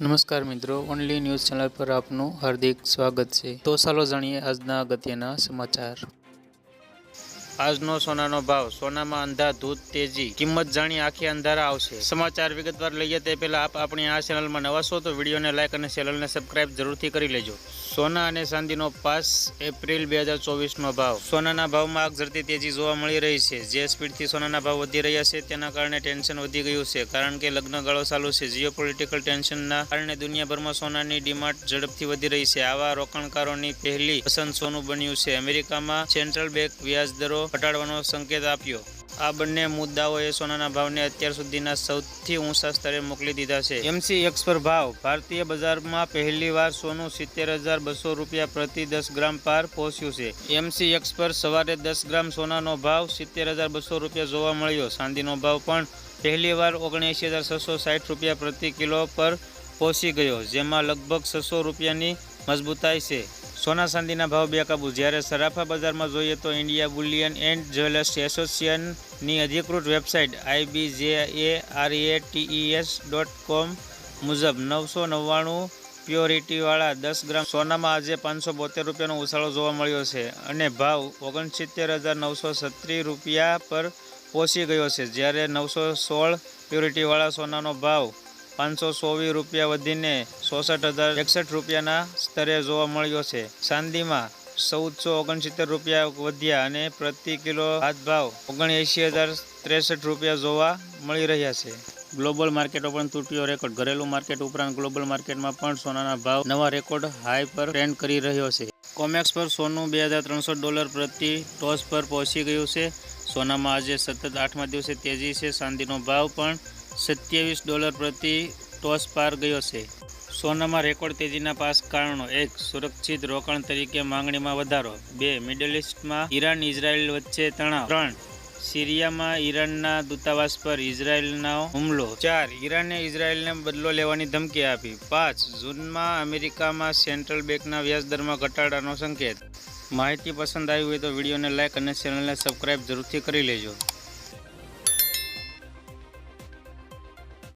નમસ્કાર મિત્રો only news channel પર આપનું હાર્દિક સ્વાગત છે. તો ચાલો જાણીએ આજના અગત્યના સમાચાર. આજનો સોનાનો ભાવ, સોનામાં અંધાધૂત તેજી, કિંમત જાણી આખી અંધારા આવશે. સમાચાર વિગતવાર લઈએ તે પહેલા આપ આપણી આ ચેનલમાં નવા છો તો વિડીયોને લાઇક અને ચેનલને સબસ્ક્રાઇબ જરૂરથી કરી લેજો. સોના અને ચાંદીનો પાસ એપ્રિલ બે હજાર ચોવીસનો ભાવ. સોનાના ભાવમાં આગ ઝરતી તેજી જોવા મળી રહી છે. જે સ્પીડથી સોનાના ભાવ વધી રહ્યા છે તેના કારણે ટેન્શન વધી ગયું છે. કારણ કે લગ્નગાળો ચાલુ છે. જીઓપોલિટિકલ ટેન્શનના કારણે દુનિયાભરમાં સોનાની ડિમાન્ડ ઝડપથી વધી રહી છે. આવા રોકાણકારોની પહેલી પસંદ સોનું બન્યું છે. અમેરિકામાં સેન્ટ્રલ બેંક વ્યાજ દરો ઘટાડવાનો સંકેત આપ્યો. આ બંને મુદ્દાઓએ સોનાના ભાવને અત્યાર સુધીના સૌથી ઊંચા સ્તરે મોકલી દીધા છે. એમસી એક્સ પર ભાવ. ભારતીય બજારમાં પહેલીવાર સોનું સિત્તેર હજાર બસો રૂપિયા પ્રતિ દસ ગ્રામ પાર પહોંચ્યું છે. એમસી એક્સ પર સવારે દસ ગ્રામ સોનાનો ભાવ સિત્તેર હજાર બસો રૂપિયા જોવા મળ્યો. ચાંદીનો ભાવ પણ પહેલીવાર ઓગણએંશી હજાર છસો સાઠ રૂપિયા પ્રતિ કિલો પર પહોંચી ગયો, જેમાં લગભગ છસો રૂપિયાની મજબૂતાઈ છે. સોના ચાંદીના ભાવ બેકાબુ જ્યારે સરાફા બજારમાં જોઈએ તો ઇન્ડિયા બુલિયન એન્ડ જ્વેલર્સ એસોસિએશનની અધિકૃત વેબસાઇટ આઈબીજેએઆરએટીઈએસ ડોટ કોમ મુજબ નવસો નવ્વાણું પ્યોરિટીવાળા દસ ગ્રામ સોનામાં આજે પાંચસો બોતેર રૂપિયાનો ઉછાળો જોવા મળ્યો છે અને ભાવ ઓગણસિત્તેર હજાર નવસો છત્રીસ રૂપિયા પર પહોંચી ગયો છે. જ્યારે નવસો સોળ પ્યોરિટીવાળા સોનાનો ભાવ પાંચસો ચોવીસ રૂપિયા વધીને ચોસઠ હજાર એકસઠ રૂપિયાના સ્તરે જોવા મળ્યો છે. ચાંદીમાં ચૌદસો ઓગણસિત્તેર રૂપિયા વધ્યા અને પ્રતિ કિલો હાથ ભાવ ઓગણએંશી હજાર ત્રેસઠ રૂપિયા જોવા મળી રહ્યા છે. ગ્લોબલ માર્કેટો પણ તૂટ્યો રેકોર્ડ. ઘરેલું માર્કેટ ઉપરાંત ગ્લોબલ માર્કેટમાં પણ સોનાના ભાવ નવા રેકોર્ડ હાઈ પર ટ્રેન્ડ કરી રહ્યો છે. કોમેક્સ પર સોનું બે હજાર ત્રણસો ડોલર પ્રતિ ટોસ પર પહોંચી ગયું છે. સોનામાં આજે સતત આઠમા દિવસે તેજી છે, ચાંદીનો ભાવ પણ સત્યાવીસ ડોલર પ્રતિ ટોસ પાર ગયો છે. સોનામાં રેકોર્ડ તેજીના પાસ કારણો એક, સુરક્ષિત રોકાણ તરીકે માંગણીમાં વધારો, બે, મિડલ ઇસ્ટમાં ઈરાન ઇઝરાયલ વચ્ચે તણાવ, ત્રણ, સિરિયામાં ઈરાનના દૂતાવાસ પર ઇઝરાયલનો હુમલો, ચાર, ઈરાને ઇઝરાયલને બદલો લેવાની ધમકી આપી, પાંચ, જૂનમાં અમેરિકામાં સેન્ટ્રલ બેંકના વ્યાજદરમાં ઘટાડાનો સંકેત માહિતી પસંદ આવી હોય તો વિડીયોને લાઇક અને ચેનલને સબસ્ક્રાઇબ જરૂરથી કરી લેજો.